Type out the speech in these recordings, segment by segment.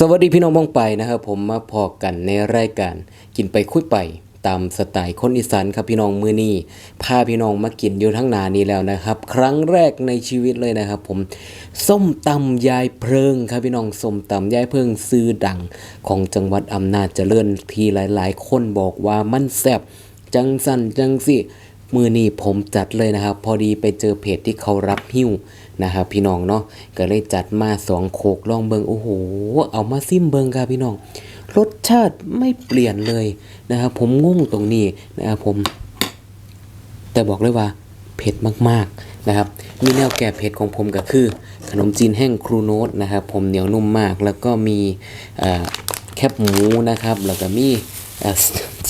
สวัสดีพี่น้องบ้องไปนะครับผมมาพอกันในรายการกินไปคุยไปตามสไตล์คนอีสานครับพี่น้องมือนี้พาพี่น้องมากินอยู่ทั้งนานี้แล้วนะครับ ครั้งแรกในชีวิตเลยนะครับ ผมส้มตำยายเพลิงครับพี่น้องส้มตำยายเพลิงซื้อดัง ของจังหวัดอำนาจเจริญที่หลาย ๆ คนบอกว่ามันแซ่บจังสันจังสิ มือนี้ผมจัดเลยนะครับ พอดีไปเจอเพจที่เขารับหิ้วนะครับพี่น้องเนาะก็เลยจัดมาสองโคกลองเบิงโอ้โห เอามาซิมเบิงครับพี่น้อง รสชาติไม่เปลี่ยนเลยนะครับผมงงตรงนี้นะครับผม แต่บอกเลยว่าเผ็ดมากๆนะครับ มีแนวแก้เผ็ดของผมก็คือ ขนมจีนแห้งครูโนตนะครับ ผมเหนียวนุ่มมาก แล้วก็มีแคบหมูนะครับ แล้วก็มี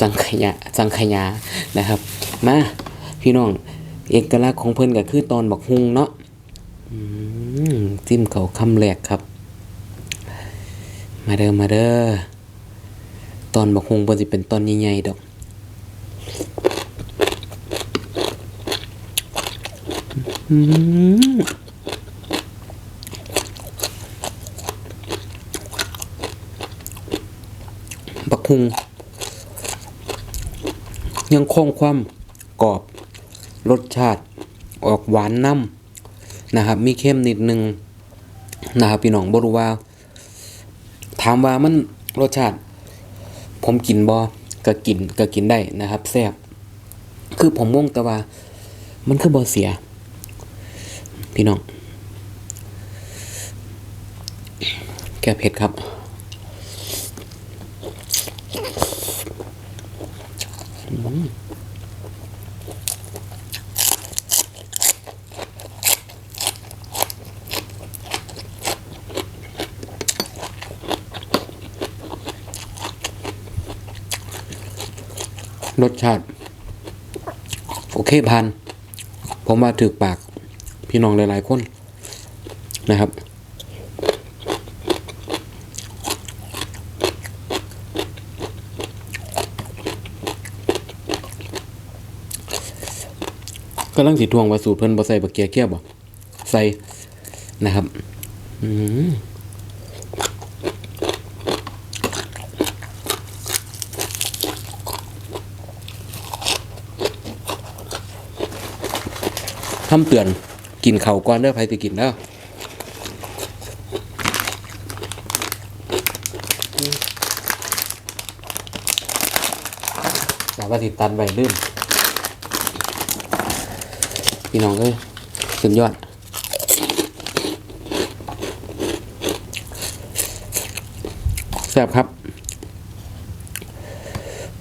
สังขยาสังขยานะครับ มา พี่น้อง เอกลักษณ์ของเพิ่นก็คือตอนบักฮุงเนาะจิ้มเขาคำแรกครับ มาเด้อมาเด้อตอนบักฮุงเพิ่นสิเป็นตอนใหญ่ๆดอกอืมบักฮุง ยังคงความกรอบ รสชาติออกหวานน้ำนะครับ มีเข้มนิดนึงนะครับพี่น้องบรู้ว่า ถามว่ามันรสชาติ ผมกินบอก็กินก็กินได้นะครับแซ่บคือผมงงแต่ว่า มันคือบอเสีย พี่น้อง แก้เผ็ดครับ รสชาติ โอเคพันผมว่าถือปากพี่น้องหลายๆคนนะครับกำลังสิทวงว่าสูตรเพิ่นบ่ใส่บักเกียเกียบ่ใส่นะครับ อืม คำเตือนกินเข่าก่อนเด้อใครสิกินเด้อแต่ว่าติดตันไปลืมพี่น้องเอ้ยสุดยอดแซ่บครับ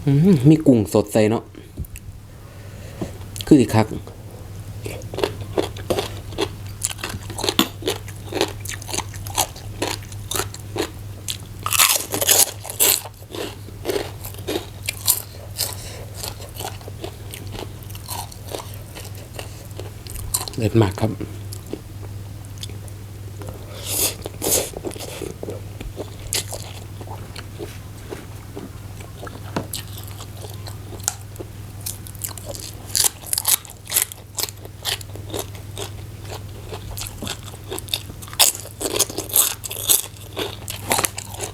อืมมีกุ้งสดใส่เนาะคืออีกคัก เด็ดมากครับ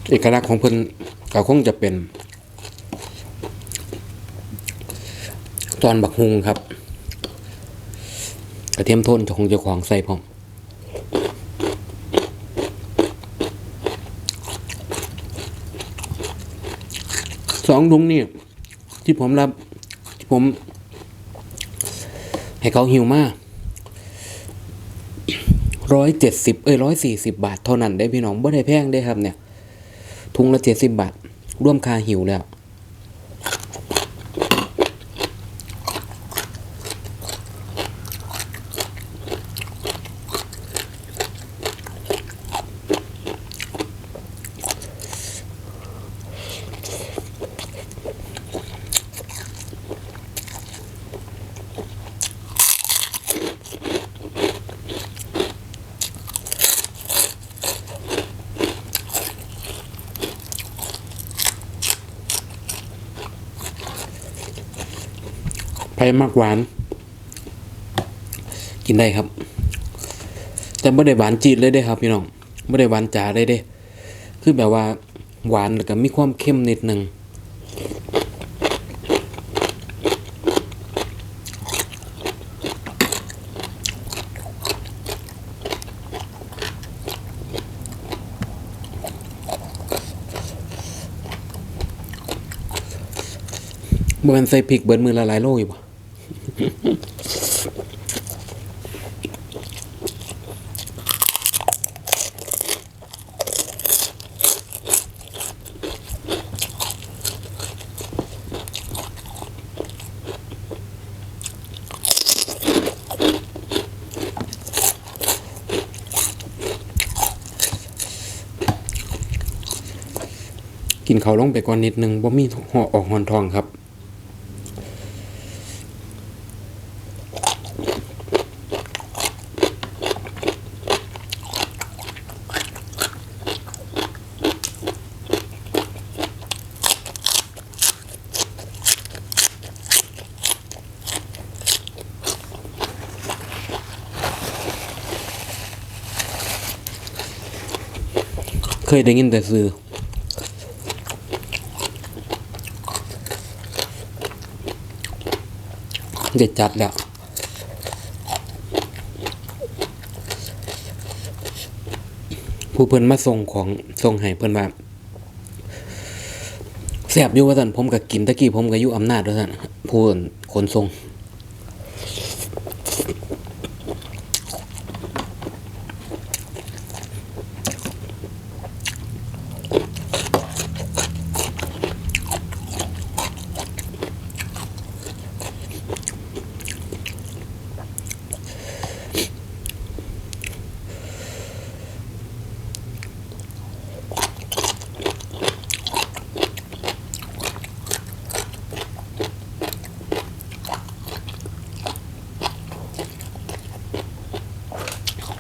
เอกลักษณ์ของเพิ่นก็คงจะเป็น ตอนบักฮุงครับ กระเทียมโทนจะคงจะของใส่พร้อมสองลุงนี่ที่ผมรับที่ผม ให้เขาหิวมากร้อยเจ็ดสิบเอ้ยร้อยสี่สิบบาทเท่านั้นได้พี่น้องบ่ได้แพงได้ครับเนี่ยทุงละเจ็ดสิบบาท ร่วมคาหิวแล้ว ไผ่มากหวาน กินได้ครับ แต่ไม่ได้หวานจีดเลยเด้ครับพี่น้องไม่ได้หวานจ๋าเลยเด้ คือแบบว่าหวานแล้วก็มีความเค็มนิดนึงบ่แมันใส่พริกเบิดมือละลายโลอยู่บ่ กินเขาลงไปก่อนนิดนึงบ่มีห่อออกหอนทองครับเคยได้ยินแต่ซื้อ เด็ดจัดแล้วผู้เพิ่นมาส่งของส่งให้เพิ่นว่าแสบอยู่ว่าสันผมกับกินตะกี้ผมก็อยู่อำนาจว่าซั่นผู้คนขนส่ง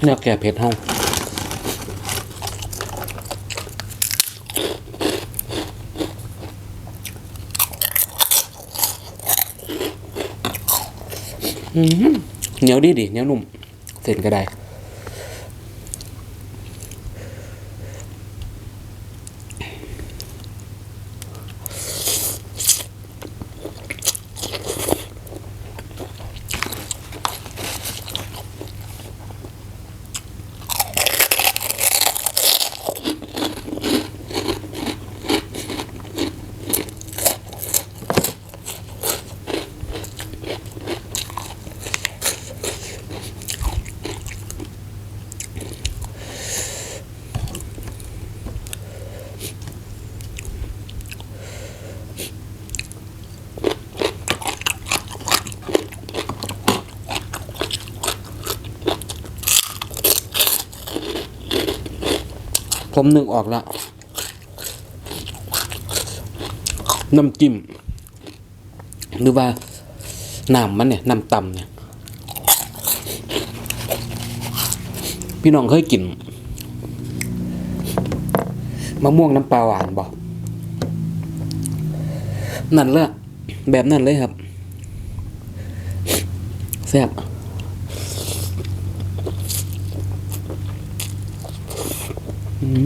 แนวแก่เผ็ดเฮาอื้อหือเหนียวดีดิเหนียวนุ่ม เส้นก็ได้ ผมนึกออกล้วน้ำจิ้มหรือว่าน้ำมันเนี่ยน้ำตำเนี่ย พี่น้องเคยกินมะม่วงน้ำปลาหวานบอกนั่นเลยแบบนั้นเลยครับแซ่บ ไก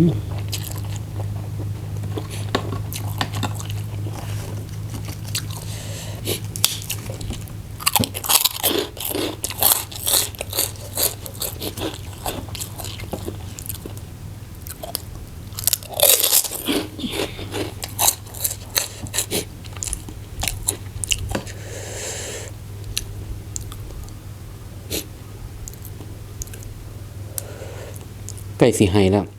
่สีไห้แล้ว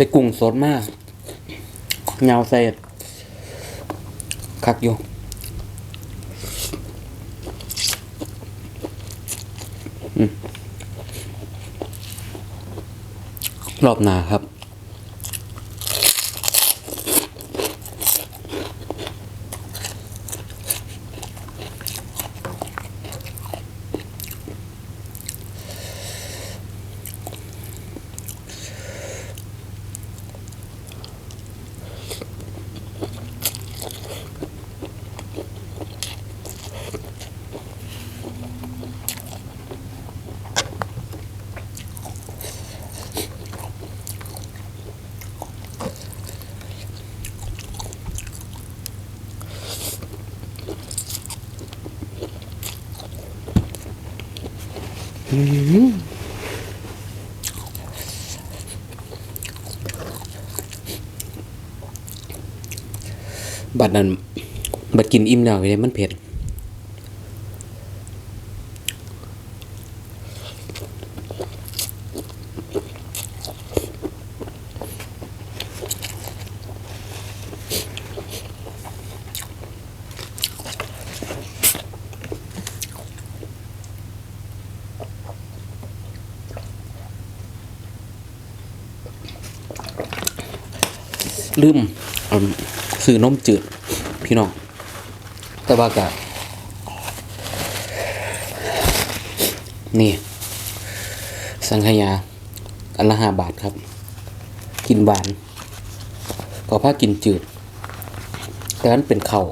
ได้กุ้งสดมากเงาใส่คักอยู่รอบหนาครับ บัดนั้น บัดกินอิ่มแล้วเนี่ยมันเผ็ด ลืมซื้อนมจืด พี่น้อง แต่ว่ากะนี่ สังขยาอันละห้าบาทครับ กินหวาน ก็ผ้ากินจืดแต่นั้นเป็นเข่า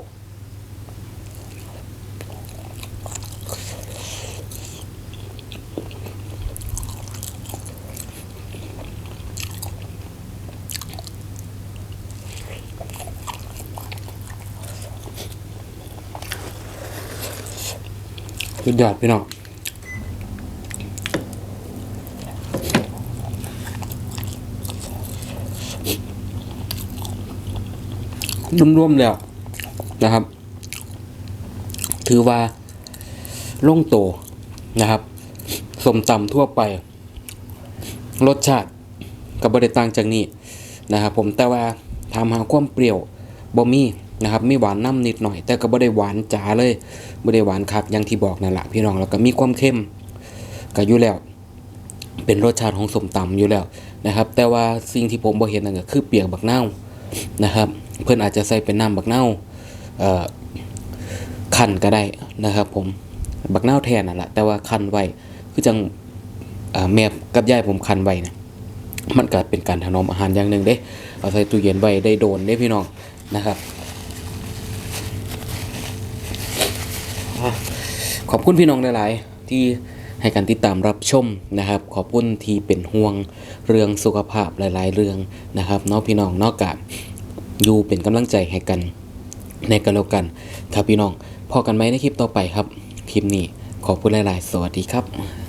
สุดยอดพี่น้องรวมๆแล้วนะครับ ถือว่าลงโตนะครับ สมตำทั่วไป รสชาติกับบริต่างจากนี้นะครับผมแต่ว่าทำหาความเปรี้ยวบ่มี นะครับมีหวานน้ำนิดหน่อย แต่ก็บ่ได้หวานจ๋าเลยบ่ได้หวานคักอย่างที่บอกนั่นแหละพี่น้องแล้วก็มีความเข้มก็อยู่แล้ว เป็นรสชาติของสมตำอยู่แล้วนะครับ แต่ว่าสิ่งที่ผมบ่เห็นนั่นก็คือเปียกบักเนานะครับ เพื่อนอาจจะใส่เป็นน้ำบักเอ่อคั้นก็ได้นะครับ ผมบักเนาแทนนั่นแหละแต่ว่าคั้นไว้คือจังเอ่อแม่กับยายผมคั้นไว้นะมันก็เป็นการถนอมอาหารอย่างหนึ่งเด้ เอาใส่ตู้เย็นไว้ได้โดนเด้พี่น้องนะครับอะ ขอบคุณพี่น้องหลาย ๆ ที่ให้การติดตามรับชมนะครับ ขอบคุณที่เป็นห่วงเรื่องสุขภาพหลาย ๆ เรื่องนะครับเนอกพี่น้องนอกจากอยู่เป็นกำลังใจให้กันในกันแล้วกัน ครับพี่น้องพอกันไหมในคลิปต่อไปครับ คลิปนี้ขอบคุณหลาย ๆ สวัสดีครับ